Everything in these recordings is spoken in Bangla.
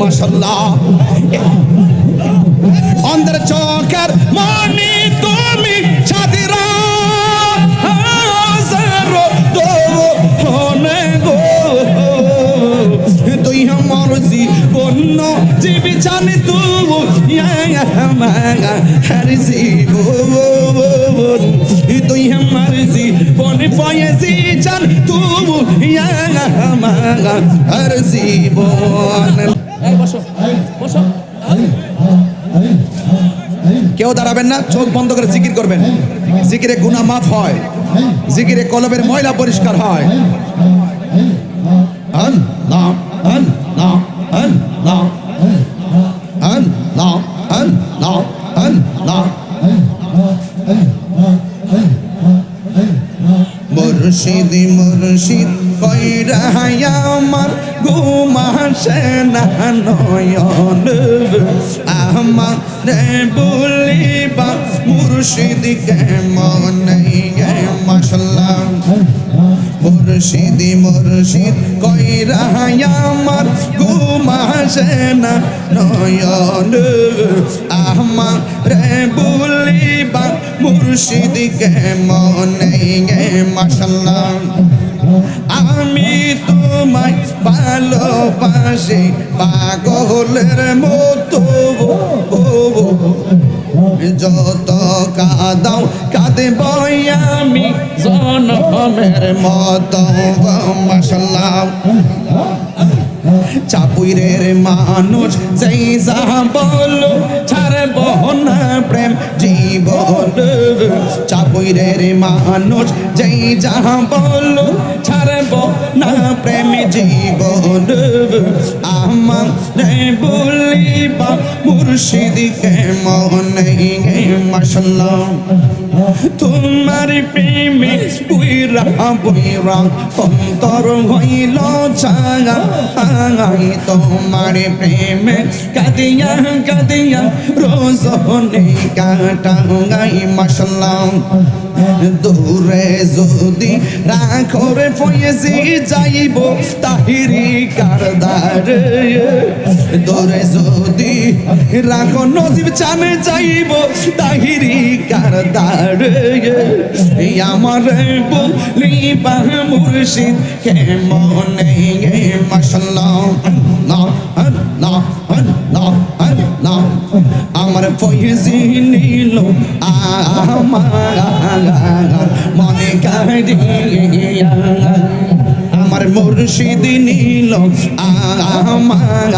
মাশাল্লাহ অন্ধের চোখের মনি তুমি গো। তুই আমার জীবন জীবি জানি তু হর জীবন তুই আমার জীবন পয়েছি জান তু হর জীবন। কেউ দাঁড়াবেন না চোখ বন্ধ করে জিকির করবেন। জিকিরে গুনাহ মাফ হয়। জিকিরে কলবের ময়লা পরিষ্কার হয়। আন আন আন আন আন আন মুর্শিদ মুর্শিদ কইরা আমার ঘুমাসে না নয়ন আমার বলিবা মুর্শিদ কেমন মশলা মুর্শিদ মুর্শিদ কইরা আমার ঘুমাসে না নয়ন আমার বলিবা মুর্শিদ কেমন মশলা আমি তোমায় ভালোবাসি, পাগলের মতো। যত কাদাও কাঁদে বই আমি জনমের মতো মশলা চাপুরের মানুষ যেই যা বলো জীবন চাপুরের মানুষ, যেই যা বলো ছাড়ব না প্রেম জীবন। আমার বলিবা মুর্শিদ কেমন মশলা তোমার প্রেমে বুইরা বুইরা অন্তর হইল চাঙা আঙাই তোমার প্রেমে কাদিয়া কাদিয়া রোজনে কাটাঙ্গাই মশলা দূরে যদি রাখরে ফয়েছি যাইব, তাহিরি কারদার। দূরে যদি রাখো নজিব চানে যাইব, তাহিরি কারদার। আমার বলিবা মুর্শিদ, কেমন মশলা না ফয়েজি নীল আমার মনে কাঁদিয়া আমার মুর্শিদ নীল আমার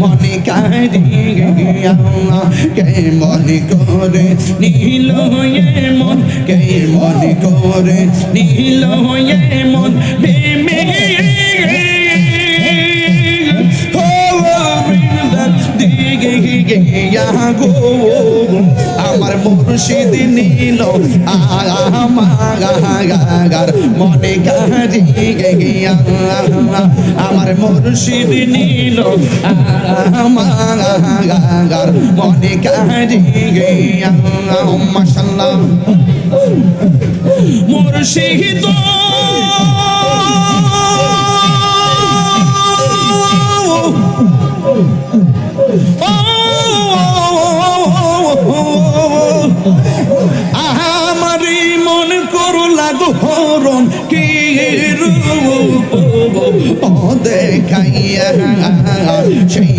মনে কাঁদিয়া কে মনে করে নীল মন কে মনে করে নীল মন প্রেমে আমার মুর্শিদ নীল আমার মনে গাড়ি গিয়া। আমার মুর্শিদ নীল আমার মনে গাড়ি গিয়া। মাসাল্লাহ মুর্শিদ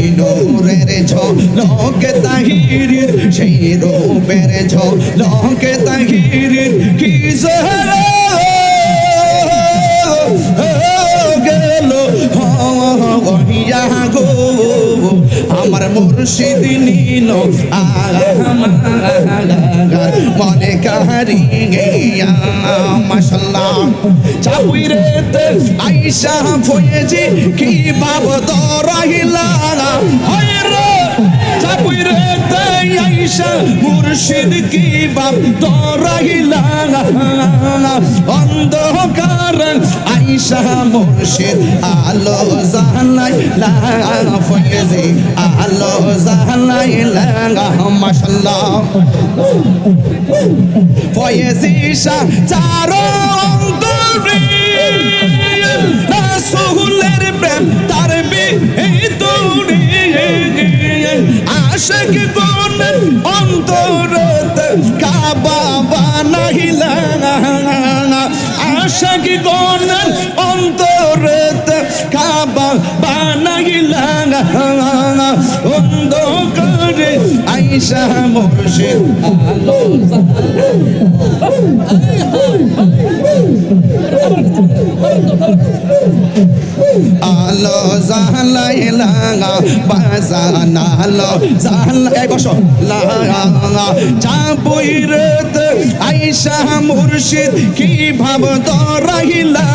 নূরের ঝলকে তাহিরির সেই রূপের ঝলকে তাহিরির কি গেল হইয়া গো আমার মুর্শিদ নীল মনে কাহারি গিয়া মশলা চাপুইরেতে আইসা ফয়েজি, কি বাব দরাহিলা? হয়রে রে চাপুইরেতে আইসা মুর্শিদ, কি বাব দরাহিলা? অন্ধকার শাহ মুর্শিদ আলো ফয়েজি আলো ফয়েজি শাহ, চারো প্রেম, তার বিহিতরে আশিক কাবা বানাইলা। আশিক বনের অন্ধকারে আইসা মুর্শিদ আলো আলো জালাই লাগা বাজান আলো জালাই বসো লাগা চাপুইরত আইসা মুর্শিদ, কি ভাব দরাইলা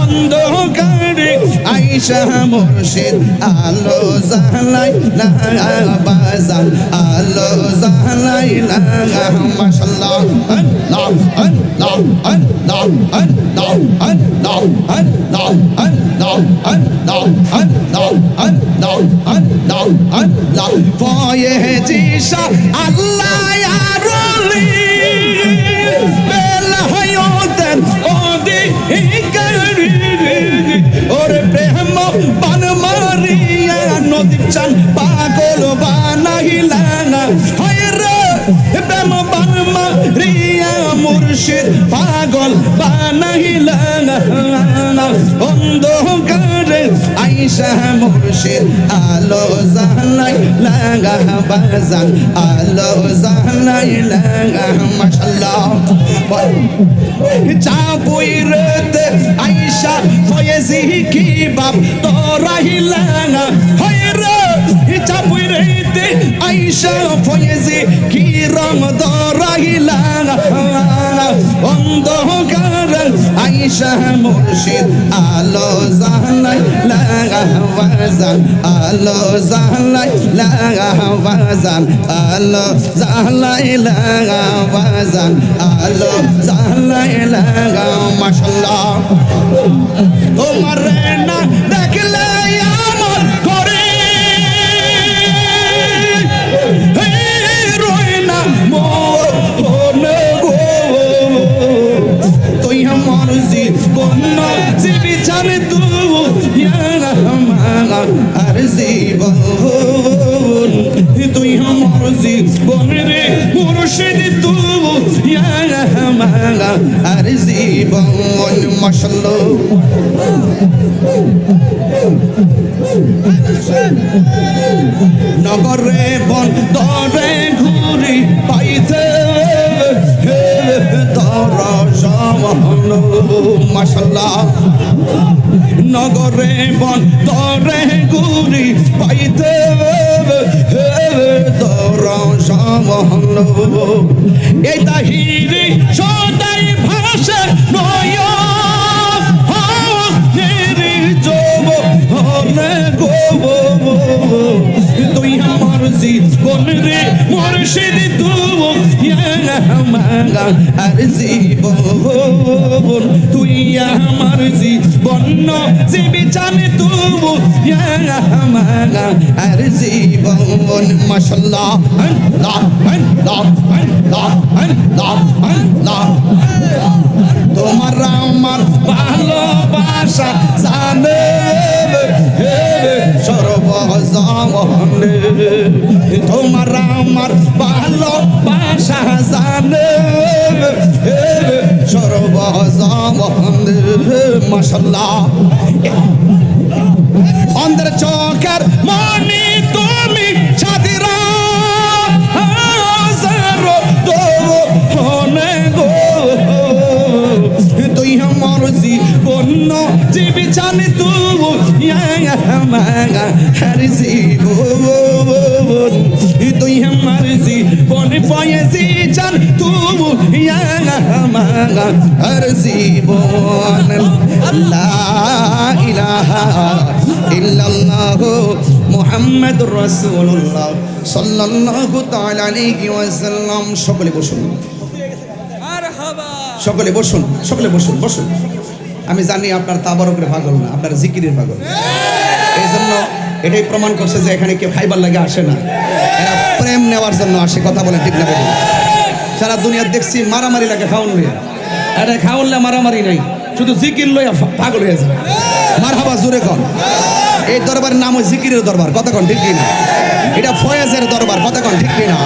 অন্ধকারে আইসা মুর্শিদ আলো জালাই বাজান আলো জালাই লাগা মাশাআল্লাহ আল্লাহ আল্লাহ আল্লাহ আল্লাহ আল্লাহ আল্লাহ আল্লাহ আল্লাহ আল্লাহ আল্লাহ আল্লাহ আল্লাহ ফয়ে জিশা আল্লাহ আরলি মুর্শিদ পাগল আইসা মুর্শিদ, আলো জালাই লাগা বাজান, আলো জালাই লাগা মাশাল্লাহ চাপুইরতে আইসা ফয়েজি কি বাপ? রে চাপুইরতে বৈশ ফয়েছে কি রং দরাইলান অন্ধকার আইসা মুর্শিদ, আলো জালাই লাগাওয়াজান আলো জালাই লাগাওয়াজান আলো জালাই লাগাওয়াজান আলো জালাই লাগাও মাশাআল্লাহ। তোমার না দেখলে বনরে মুর্শিদ তু ইয়া রহমালা আরজি বন মাশাল্লাহ নগরে বন, দরে ঘুরি পাইতে মাসাল্লাহ নগরে বন, দরে ঘুরি পাইতে তর সমান এই তাহিরি সদাই ভাষা নয় যব হলে গো তুই আমার জীবন রে মুর্শিদ তু আমার আর জীবন তুই আমার জীবন জীবি জানে তু আমার আর জীবন মাশাল্লাহ তোমার আমার ভালোবাসা জানে সর্বজমনে তোমার আমার ভালোবাসা জানে সর্বজমনে মশাল্লাহ অন্ধের চোখের মনি তুমি গো। তুই আমার জীবন, জীবি জানি তু হর জীবন তুই আমার জীবন পয়েছি জান তু হর জীবন আল্লাহ ইলাহা ইল্লাল্লাহ মুহাম্মদ রাসূলুল্লাহ সাল্লাল্লাহু তাআলা আলাইহি ওয়াসাল্লাম। সকলে বসুন। সকলে বসুন সকলে বসুন বসুন। আমি জানি আপনার তাবারকের পাগল না আপনার জিকিরের পাগল। এই জন্য এটাই প্রমাণ করছে যে এখানে কেউ খাইবার লাগে আসে না। এরা প্রেম নেওয়ার জন্য আসে কথা বলে ঠিক না? সারা দুনিয়া দেখছি মারামারি লাগে খাওয়ান লইয়া। এটা খাওয়ানলে মারামারি নাই, শুধু জিকির লইয়া পাগল হয়ে যায়। মার হাবা জোরে কন। এই দরবারের নাম ওই জিকিরের দরবার কতক্ষণ ঠিক কিনা? এটা ফয়েজের দরবার কতক্ষণ ঠিক কিনা?